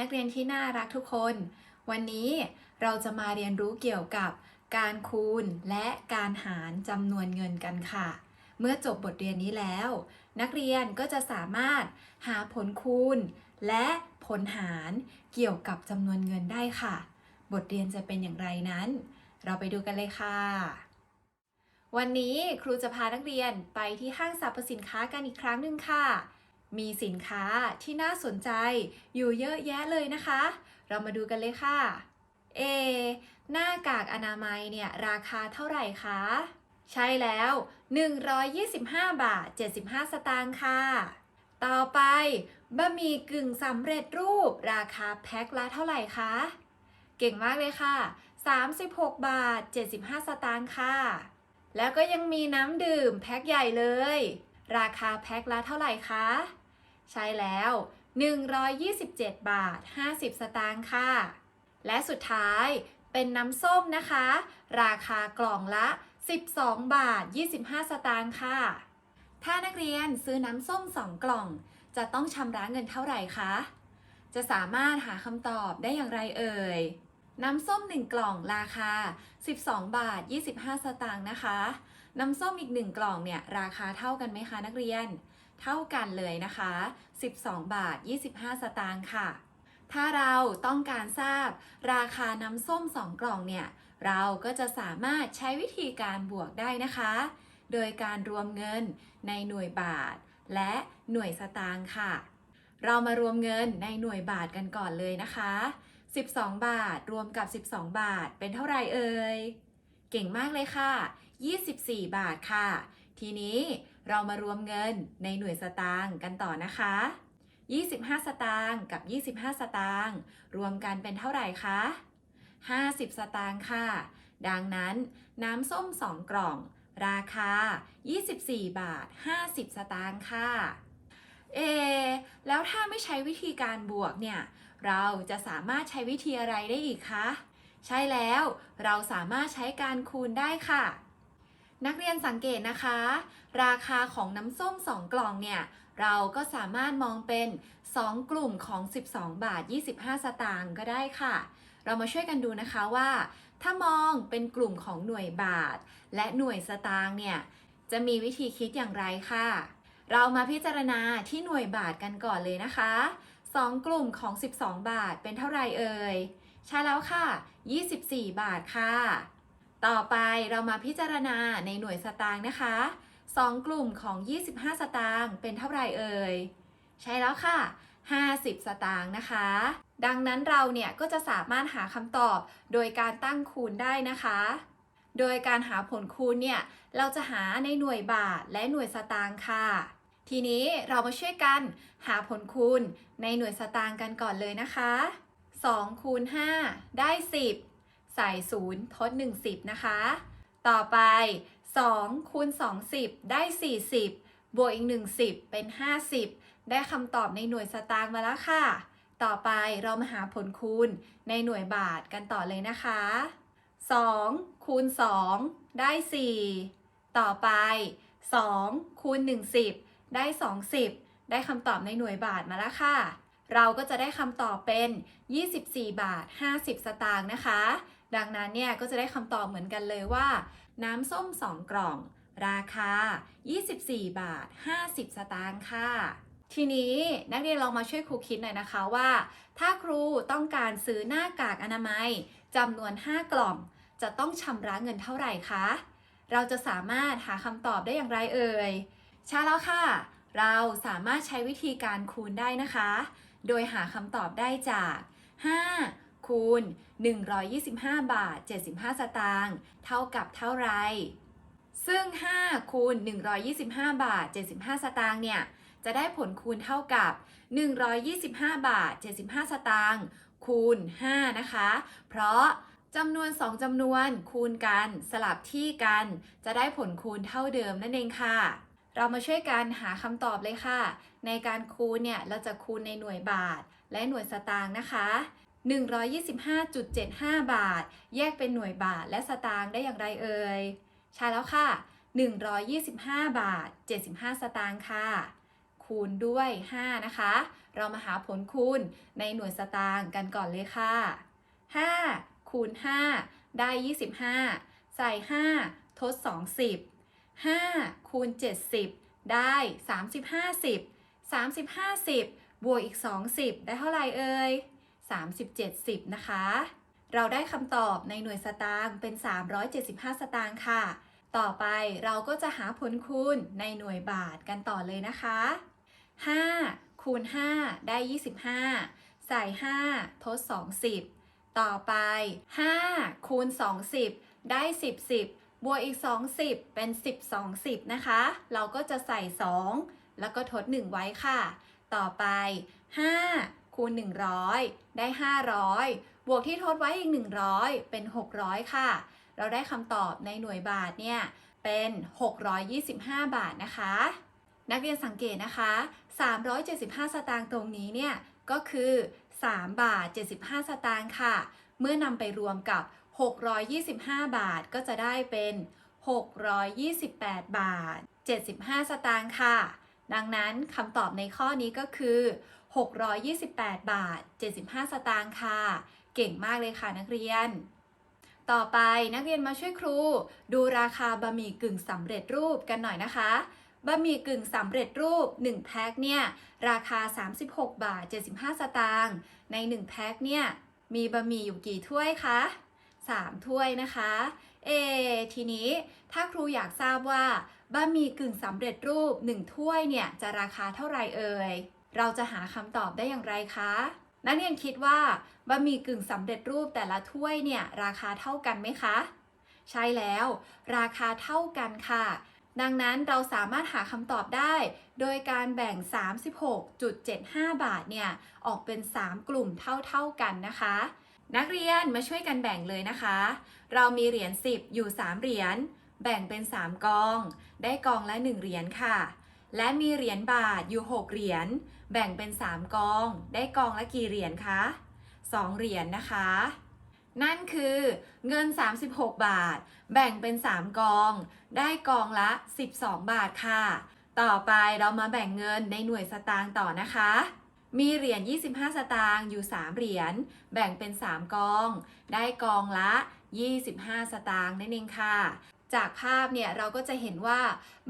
นักเรียนที่น่ารักทุกคน วันนี้เราจะมาเรียนรู้เกี่ยวกับการคูณและการหารจำนวนเงินกันค่ะ เมื่อจบบทเรียนนี้แล้ว นักเรียนก็จะสามารถหาผลคูณ และผลหารเกี่ยวกับจำนวนเงินได้ค่ะ บทเรียนจะเป็นอย่างไรนั้น เราไปดูกันเลยค่ะ วันนี้ครูจะพานักเรียนไปที่ห้างสรรพสินค้ากันอีกครั้งหนึ่งค่ะ มีสินค้าที่น่าสนใจอยู่เยอะแยะเลยนะคะ เรามาดูกันเลยค่ะเอหน้ากากอนามัยเนี่ยราคาเท่าไหร่คะ ใช่แล้ว 125 บาท 75 สตางค์ค่ะ ต่อไปบะหมี่กึ่งสำเร็จรูปราคาแพ็คละเท่าไหร่คะ เก่งมากเลยค่ะ 36 บาท 75 สตางค์ค่ะ แล้วก็ยังมีน้ำดื่มแพ็คใหญ่เลย ราคาแพ็คละเท่าไหร่คะ ใช่แล้ว 127 บาท 50 สตางค์ค่ะ และสุดท้ายเป็นน้ำส้มนะคะ ราคากล่องละ 12 บาท 25 สตางค์ค่ะ ถ้านักเรียนซื้อน้ำส้ม 2 กล่อง จะต้องชำระเงินเท่าไหร่คะ จะสามารถหาคำตอบได้อย่างไรเอ่ย น้ำส้ม 1 กล่องราคา 12 บาท 25 สตางค์นะคะ น้ำส้มอีก 1 กล่องเนี่ยราคาเท่ากันไหมคะนักเรียน เท่ากันเลยนะคะ 12 บาท 25 สตางค์ค่ะ ถ้าเราต้องการทราบราคาน้ำส้ม 2 กล่องเนี่ย เราก็จะสามารถใช้วิธีการบวกได้นะคะ โดยการรวมเงินในหน่วยบาท และหน่วยสตางค์ค่ะ เรามารวมเงินในหน่วยบาทกันก่อนเลยนะคะ 12 บาทรวมกับ 12 บาทเป็นเท่าไหร่เอ่ย เก่งมากเลยค่ะ 24 บาทค่ะ ทีนี้ เรามารวมเงินในหน่วยสตางค์กันต่อนะคะ 25 สตางค์กับ 25 สตางค์รวมกันเป็นเท่าไหร่คะ 50 สตางค์ค่ะ ดังนั้นน้ำส้ม 2 กล่อง ราคา 24 บาท 50 สตางค์ค่ะ เอ แล้วถ้าไม่ใช้วิธีการบวกเนี่ย เราจะสามารถใช้วิธีอะไรได้อีกคะ ใช่แล้ว เราสามารถใช้การคูณได้ค่ะ นักเรียนสังเกตนะคะ ราคาของน้ำส้ม 2 กล่องเนี่ย เราก็สามารถมองเป็น 2 กลุ่มของ 12 บาท 25 สตางค์ก็ได้ค่ะ เรามาช่วยกันดูนะคะว่า ถ้ามองเป็นกลุ่มของหน่วยบาท และหน่วยสตางค์เนี่ย จะมีวิธีคิดอย่างไรค่ะ เรามาพิจารณาที่หน่วยบาทกันก่อนเลยนะคะ 2 กลุ่มของ 12 บาทเป็นเท่าไรเอ่ย ใช่แล้วค่ะ 24 บาทค่ะ ต่อไปเรามาพิจารณาในหน่วยสตางค์นะคะ 2 กลุ่มของ 25 สตางค์เป็นเท่าไหร่เอ่ย ใช่แล้วค่ะ 50 สตางค์นะคะ ดังนั้นเราเนี่ยก็จะสามารถหาคำตอบโดยการตั้งคูณได้นะคะ โดยการหาผลคูณเนี่ยเราจะหาในหน่วยบาทและหน่วยสตางค์ค่ะ ทีนี้เรามาช่วยกันหาผลคูณในหน่วยสตางค์กันก่อนเลยนะคะ2คูณ5ได้ 10 ใส่0ทด1 10 นะคะ ต่อไป2คูณ2 10 ได้ 40 บวกอีก1 10 เป็น 50 ได้คำตอบในหน่วยสตางค์มาแล้วค่ะ ต่อไปเรามาหาผลคูณในหน่วยบาทกันต่อเลยนะคะ2คูณ2ได้ 4 ต่อไป2คูณ1 10 ได้ 20 ได้คำตอบในหน่วยบาทมาแล้วค่ะ เราก็จะได้คำตอบเป็น 24 บาท 50 สตางค์นะคะ ดังนั้นเนี่ยก็จะได้คำตอบเหมือนกันเลยว่า น้ำส้ม 2 กล่อง ราคา 24 บาท 50 สตางค์ค่ะ ทีนี้นักเรียนลองมาช่วยครูคิดหน่อยนะคะว่า ถ้าครูต้องการซื้อหน้ากากอนามัยจำนวน 5 กล่อง จะต้องชำระเงินเท่าไหร่คะ เราจะสามารถหาคำตอบได้อย่างไรเอ่ยใช่แล้วค่ะ เราสามารถใช้วิธีการคูณได้นะคะ โดยหาคำตอบได้จาก 5 คูณ 125 บาท 75 สตางค์เท่ากับเท่าไร ซึ่ง 5 คูณ 125 บาท 75 สตางค์เนี่ย จะได้ผลคูณเท่ากับ 125 บาท 75 สตางค์คูณ 5 นะคะ เพราะจำนวน 2จำนวนคูณกันสลับที่กัน จะได้ผลคูณเท่าเดิมนั่นเองค่ะ เรามาช่วยกันหาคำตอบเลยค่ะ ในการคูณเนี่ย เราจะคูณในหน่วยบาทและหน่วยสตางค์นะคะ 125.75 บาท แยกเป็นหน่วยบาทและสตางค์ได้อย่างไรเอ่ย ใช่แล้วค่ะ 125 บาท 75 สตางค์ค่ะ คูณด้วย 5 นะคะ เรามาหาผลคูณในหน่วยสตางค์กันก่อนเลยค่ะ 5 คูณ 5 ได้ 25 ใส่ 5 ทด 2 10 5 คูณ 70 ได้ 35 10 35 10 บวกอีก 2 10 ได้เท่าไหร่เอ่ย 37 10นะคะ เราได้คำตอบในหน่วยสตางค์เป็น 375 สตางค์ค่ะ ต่อไปเราก็จะหาผลคูณในหน่วยบาทกันต่อเลยนะคะ 5 คูณ 5 ได้ 25 ใส่ 5 ทด20ต่อไป 5 คูณ20ได้ 10 10บวกอีก 20 เป็น 10 20 นะคะ เราก็จะใส่ 2 แล้วก็ทด 1 ไว้ค่ะ ต่อไป 5 คูณ 100 ได้ 500 บวกที่ทดไว้อีก 100 เป็น 600 ค่ะ เราได้คำตอบในหน่วยบาทเนี่ยเป็น 625 บาทนะคะ นักเรียนสังเกตนะคะ 375 สตางค์ตรงนี้เนี่ยก็คือ 3 บาท 75 สตางค์ค่ะ เมื่อนำไปรวมกับ 625 บาทก็จะได้เป็น 628 บาท 75 สตางค์ค่ะ ดังนั้นคำตอบในข้อนี้ก็คือ 628 บาท 75 สตางค์ค่ะ เก่งมากเลยค่ะนักเรียน ต่อไปนักเรียนมาช่วยครู ดูราคาบะหมี่กึ่งสำเร็จรูปกันหน่อยนะคะบะหมี่กึ่งสำเร็จรูป 1 แพ็คเนี่ย ราคา 36 บาท 75 สตางค์ใน 1 แพ็คเนี่ย มีบะหมี่อยู่กี่ถ้วยคะ 3 ถ้วยนะคะ เอ ทีนี้ถ้าครูอยากทราบว่าบะหมี่กึ่งสำเร็จรูป 1 ถ้วยเนี่ย จะราคาเท่าไหร่เอ่ย เราจะหาคำตอบได้อย่างไรคะ นักเรียนคิดว่าบะหมี่กึ่งสำเร็จรูปแต่ละถ้วยเนี่ยราคาเท่ากันไหมคะ ใช่แล้ว ราคาเท่ากันค่ะ ดังนั้นเราสามารถหาคำตอบได้ โดยการแบ่ง 36.75 บาทเนี่ยออกเป็น 3 กลุ่มเท่าๆกันนะคะนักเรียนมาช่วยกันแบ่งเลยนะคะ เรามีเหรียญ10 อยู่ 3 เหรียญ แบ่งเป็น 3 กอง ได้กองละ 1 เหรียญค่ะ และมีเหรียญบาทอยู่ 6 เหรียญ แบ่งเป็น 3 กอง ได้กองละกี่เหรียญคะ 2 เหรียญนะคะ นั่นคือเงิน 36 บาท แบ่งเป็น 3 กอง ได้กองละ 12 บาทค่ะ ต่อไปเรามาแบ่งเงินในหน่วยสตางค์ต่อนะคะ มีเหรียญ 25 สตางค์อยู่ 3 เหรียญ แบ่งเป็น 3 กอง ได้กองละ 25 สตางค์นั่นเองค่ะจากภาพเนี่ยเราก็จะเห็นว่า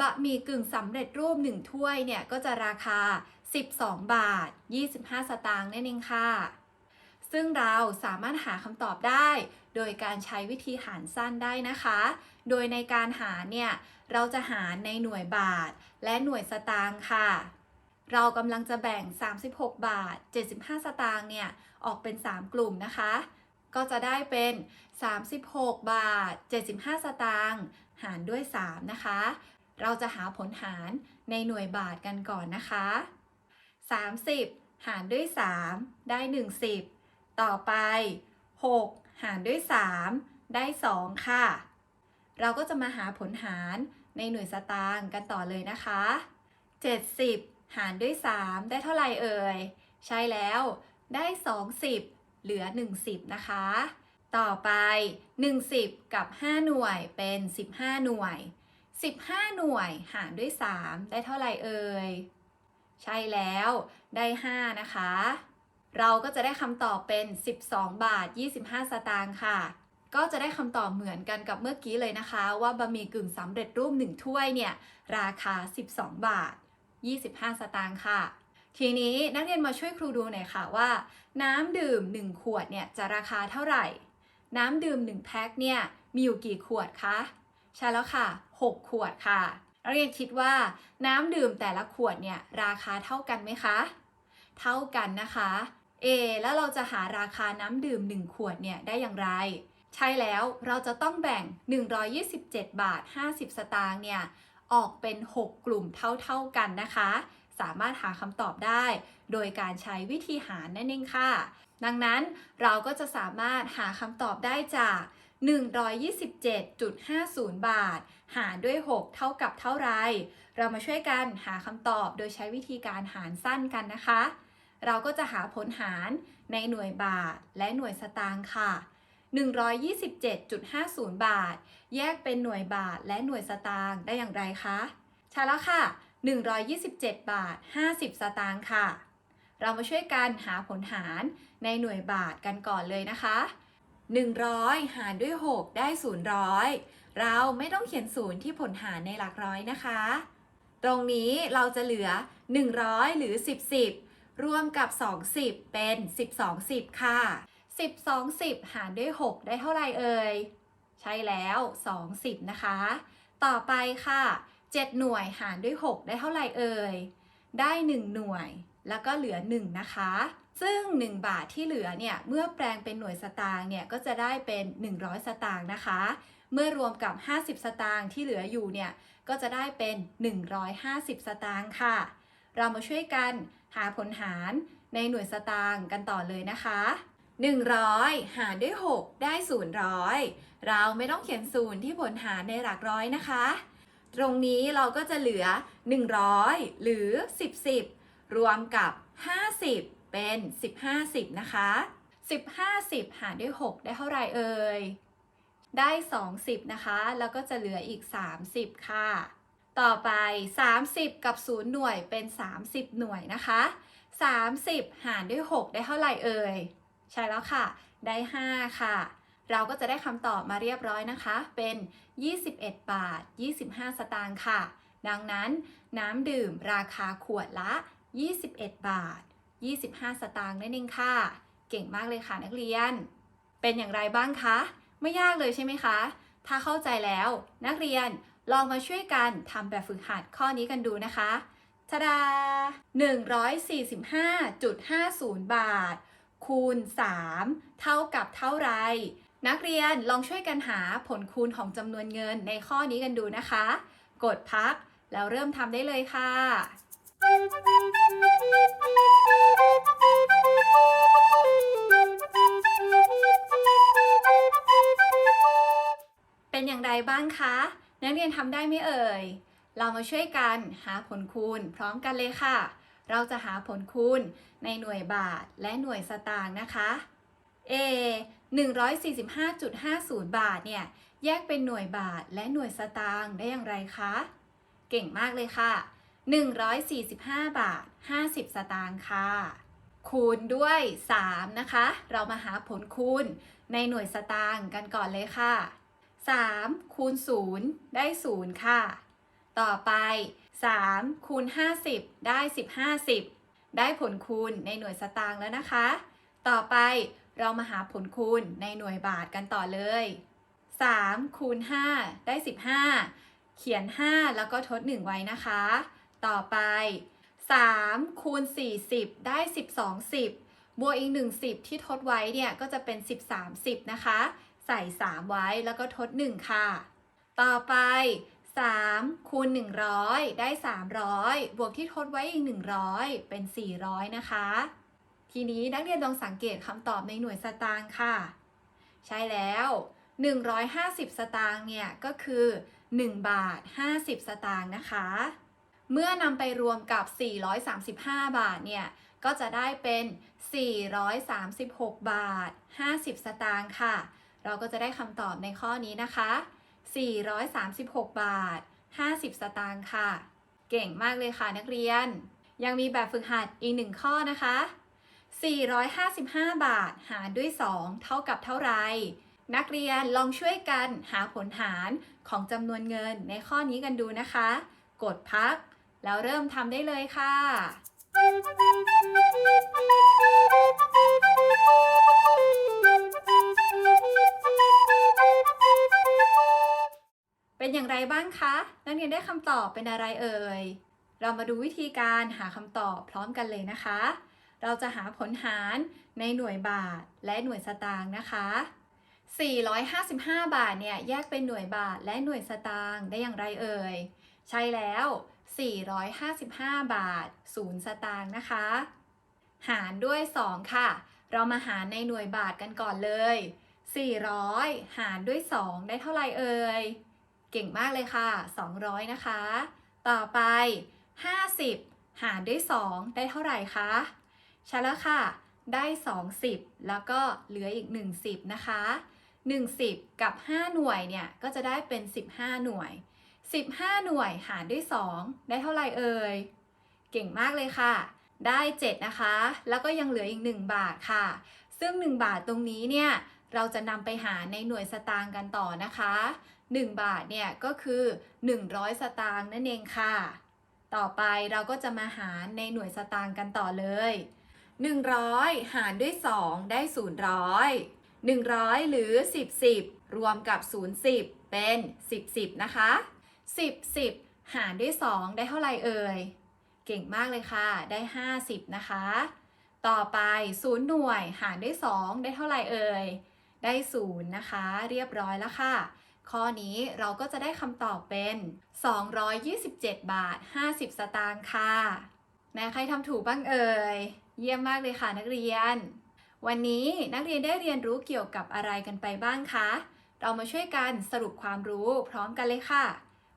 บะหมี่กึ่งสำเร็จรูป 1 ถ้วยเนี่ยก็จะราคา 12 บาท 25 สตางค์นั่นเองค่ะ ซึ่งเราสามารถหาคำตอบได้ โดยการใช้วิธีหารสั้นได้นะคะ โดยในการหาเนี่ย เราจะหารในหน่วยบาทและหน่วยสตางค์ค่ะ เรากำลังจะแบ่ง 36 บาท 75 สตางค์เนี่ย ออกเป็น 3 กลุ่มนะคะ ก็จะได้เป็น 36 บาท 75 สตางค์หารด้วย 3 นะคะเราจะหาผลหารในหน่วยบาทกันก่อนนะคะ 30 หารด้วย 3 ได้ 10 ต่อไป 6 หารด้วย 3 ได้ 2 ค่ะ เราก็จะมาหาผลหารในหน่วยสตางค์กันต่อเลยนะคะ 70 หารด้วย 3 ได้เท่าไหร่เอ่ย ใช่แล้วได้ 20 เหลือ 10 นะคะ ต่อไป 10 กับ 5 หน่วยเป็น 15 หน่วย 15 หน่วยหารด้วย 3 ได้เท่าไหร่เอ่ย ใช่แล้วได้ 5 นะคะ เราก็จะได้คำตอบเป็น 12 บาท 25 สตางค์ค่ะ ก็จะได้คำตอบเหมือนกันกับเมื่อกี้เลยนะคะ ว่าบะหมี่กึ่งสำเร็จรูป 1 ถ้วยเนี่ย ราคา 12 บาท 25 สตางค์ค่ะ ทีนี้นักเรียนมาช่วยครูดูหน่อยค่ะว่า น้ำดื่ม 1 ขวดเนี่ยจะราคาเท่าไหร่ น้ำดื่ม 1 แพ็คเนี่ยมีอยู่กี่ขวดคะ ใช่แล้วค่ะ 6 ขวดค่ะ นักเรียนคิดว่าน้ำดื่มแต่ละขวดเนี่ยราคาเท่ากันไหมคะ เท่ากันนะคะ เอ แล้วเราจะหาราคาน้ำดื่ม 1 ขวดเนี่ยได้อย่างไร ใช่แล้วเราจะต้องแบ่ง 127 บาท 50 สตางค์เนี่ยออกเป็น 6 กลุ่มเท่าๆกันนะคะ สามารถหาคำตอบได้ โดยการใช้วิธีหารนั่นเองค่ะ ดังนั้นเราก็จะสามารถหาคำตอบได้จาก 127.50 บาท หารด้วย 6 เท่ากับเท่าไร เรามาช่วยกันหาคำตอบโดยใช้วิธีการหารสั้นกันนะคะ เราก็จะหาผลหารในหน่วยบาทและหน่วยสตางค์ค่ะ 127.50 บาท แยกเป็นหน่วยบาทและหน่วยสตางค์ได้อย่างไรคะ ใช่แล้วค่ะ 127 บาท 50 สตางค์ค่ะ เรามาช่วยกันหาผลหารในหน่วยบาทกันก่อนเลยนะคะ 100 หารด้วย 6 ได้000เราไม่ต้องเขียนศูนย์ที่ผลหารในหลักร้อยนะคะ ตรงนี้เราจะเหลือ 100 หรือ 10 10 รวมกับ 20 เป็น 12 10 ค่ะ 12 10 หารด้วย 6 ได้เท่าไหร่เอ่ย ใช่แล้ว 20 นะคะ ต่อไปค่ะ 7 หน่วยหารด้วย 6 ได้เท่าไหร่เอ่ย ได้ 1 หน่วย แล้วก็เหลือ 1 นะคะ ซึ่ง 1 บาทที่เหลือเนี่ยเมื่อแปลงเป็นหน่วยสตางค์เนี่ยก็จะได้เป็น 100 สตางค์นะคะ เมื่อรวมกับ 50 สตางค์ที่เหลืออยู่เนี่ยก็จะได้เป็น 150 สตางค์ค่ะ เรามาช่วยกันหาผลหารในหน่วยสตางค์กันต่อเลยนะคะ 100 หารด้วย 6 ได้000เราไม่ต้องเขียนศูนย์ที่ผลหารในหลักร้อยนะคะ ตรงนี้เราก็จะเหลือ 100 หรือ 10 10 รวมกับ 50 เป็น 15 10 นะคะ 15 10 หารด้วย 6 ได้เท่าไหร่เอ่ย ได้ 20 นะคะ แล้วก็จะเหลืออีก 30 ค่ะ ต่อไป 30 กับ 0 หน่วยเป็น 30 หน่วยนะคะ 30 หารด้วย 6 ได้เท่าไหร่เอ่ย ใช่แล้วค่ะ ได้ 5 ค่ะ เราก็จะได้คำตอบมาเรียบร้อยนะคะ เป็น 21 บาท 25 สตางค์ค่ะ ดังนั้นน้ำดื่มราคาขวดละ 21 บาท 25 สตางค์นั่นเองค่ะ เก่งมากเลยค่ะนักเรียน เป็นอย่างไรบ้างคะ ไม่ยากเลยใช่ไหมคะ ถ้าเข้าใจแล้วนักเรียนลองมาช่วยกันทำแบบฝึกหัดข้อนี้กันดูนะคะทะดา 145.50 บาท คูณ 3 เท่ากับเท่าไร นักเรียนลองช่วยกันหาผลคูณของจำนวนเงินในข้อนี้กันดูนะคะ กดพักแล้วเริ่มทำได้เลยค่ะ อย่างไรบ้างคะ นักเรียนทำได้ไหมเอ่ย เรามาช่วยกันหาผลคูณพร้อมกันเลยค่ะ เราจะหาผลคูณในหน่วยบาทและหน่วยสตางค์นะคะ A 145.50 บาทเนี่ย แยกเป็นหน่วยบาทและหน่วยสตางค์ได้อย่างไรคะ เก่งมากเลยค่ะ 145 บาท 50 สตางค์ค่ะ คูณด้วย 3 นะคะ เรามาหาผลคูณในหน่วยสตางค์กันก่อนเลยค่ะ 3คูณ0ได้ 0 ค่ะ ต่อไป3คูณ50 ได้ 15 10 ได้ผลคูณในหน่วยสตางค์แล้วนะคะ ต่อไปเรามาหาผลคูณในหน่วยบาทกันต่อเลย3คูณ5ได้ 15 เขียน 5 แล้วก็ทด 1 ไว้นะคะ ต่อไป3คูณ40 ได้ 12 10 บวกอีก 1 10 ที่ทดไว้เนี่ย ก็จะเป็น 13 10 นะคะ ใส่ 3 ไว้แล้วก็ทด 1 ค่ะ ต่อไป 3 คูณ 100 ได้ 300 บวกที่ทดไว้อีก 100 เป็น 400 นะคะ ทีนี้นักเรียนลองสังเกตคำตอบในหน่วยสตางค์ค่ะ ใช่แล้ว 150 สตางค์เนี่ย ก็คือ 1 บาท 50 สตางค์นะคะ เมื่อนำไปรวมกับ 435 บาทเนี่ย ก็จะได้เป็น 436 บาท 50 สตางค์ค่ะ เราก็จะได้คำตอบในข้อนี้นะคะ 436 บาท 50 สตางค์ค่ะ เก่งมากเลยค่ะนักเรียน ยังมีแบบฝึกหัดอีกหนึ่งข้อนะคะ 455 บาทหารด้วย 2 เท่ากับเท่าไหรนักเรียนลองช่วยกันหาผลหารของจำนวนเงินในข้อนี้กันดูนะคะ กดพัก แล้วเริ่มทำได้เลยค่ะ เป็นอย่างไรบ้างคะ นักเรียนได้คำตอบเป็นอะไรเอ่ย เรามาดูวิธีการหาคำตอบพร้อมกันเลยนะคะ เราจะหาผลหารในหน่วยบาทและหน่วยสตางค์นะคะ 455 บาทเนี่ยแยกเป็นหน่วยบาทและหน่วยสตางค์ได้อย่างไรเอ่ย ใช่แล้ว 455 บาท 0 สตางค์นะคะ หารด้วย 2 ค่ะ เรามาหารในหน่วยบาทกันก่อนเลย 400 หารด้วย 2 ได้เท่าไหร่เอ่ย เก่งมากเลยค่ะ 200 นะคะ ต่อไป 50 หารด้วย 2 ได้เท่าไหร่คะใช่แล้วค่ะ ได้ 20 แล้วก็เหลืออีก 1 0 นะคะ 10 กับ 5 หน่วยเนี่ย ก็จะได้เป็น 15 หน่วย 15 หน่วยหารด้วย 2 ได้เท่าไหร่เอ่ย เก่งมากเลยค่ะ ได้ 7 นะคะ แล้วก็ยังเหลืออีก 1 บาทค่ะ ซึ่ง 1 บาทตรงนี้เนี่ย เราจะนำไปหารในหน่วยสตางค์กันต่อนะคะ 1 บาทเนี่ยก็คือ 100 สตางค์นั่นเองค่ะ ต่อไปเราก็จะมาหารในหน่วยสตางค์กันต่อเลย 100 หารด้วย 2 ได้000 100 หรือ 10 10 รวมกับ 0 10 เป็น 10 10 นะคะ 10 10 หารด้วย 2 ได้เท่าไหร่เอ่ย เก่งมากเลยค่ะ ได้ 50 นะคะ ต่อไป 0 หน่วยหารด้วย 2 ได้เท่าไหร่เอ่ย ได้ 0 นะคะ เรียบร้อยแล้วค่ะ ข้อนี้เราก็จะได้คำตอบเป็น 227 บาท 50 สตางค์ค่ะไหนใครทำถูกบ้างเอ่ย เยี่ยมมากเลยค่ะนักเรียน วันนี้นักเรียนได้เรียนรู้เกี่ยวกับอะไรกันไปบ้างคะ เรามาช่วยกันสรุปความรู้พร้อมกันเลยค่ะ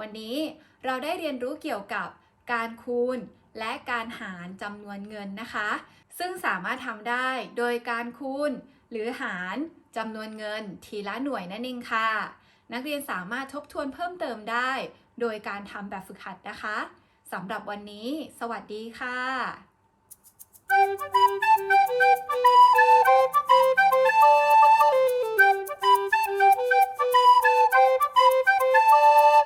วันนี้เราได้เรียนรู้เกี่ยวกับการคูณและการหารจำนวนเงินนะคะ ซึ่งสามารถทำได้โดยการคูณหรือหารจำนวนเงินทีละหน่วยนั่นเองค่ะ นักเรียนสามารถทบทวนเพิ่มเติมได้ โดยการทำแบบฝึกหัดนะคะสำหรับวันนี้ สวัสดีค่ะ Thank you.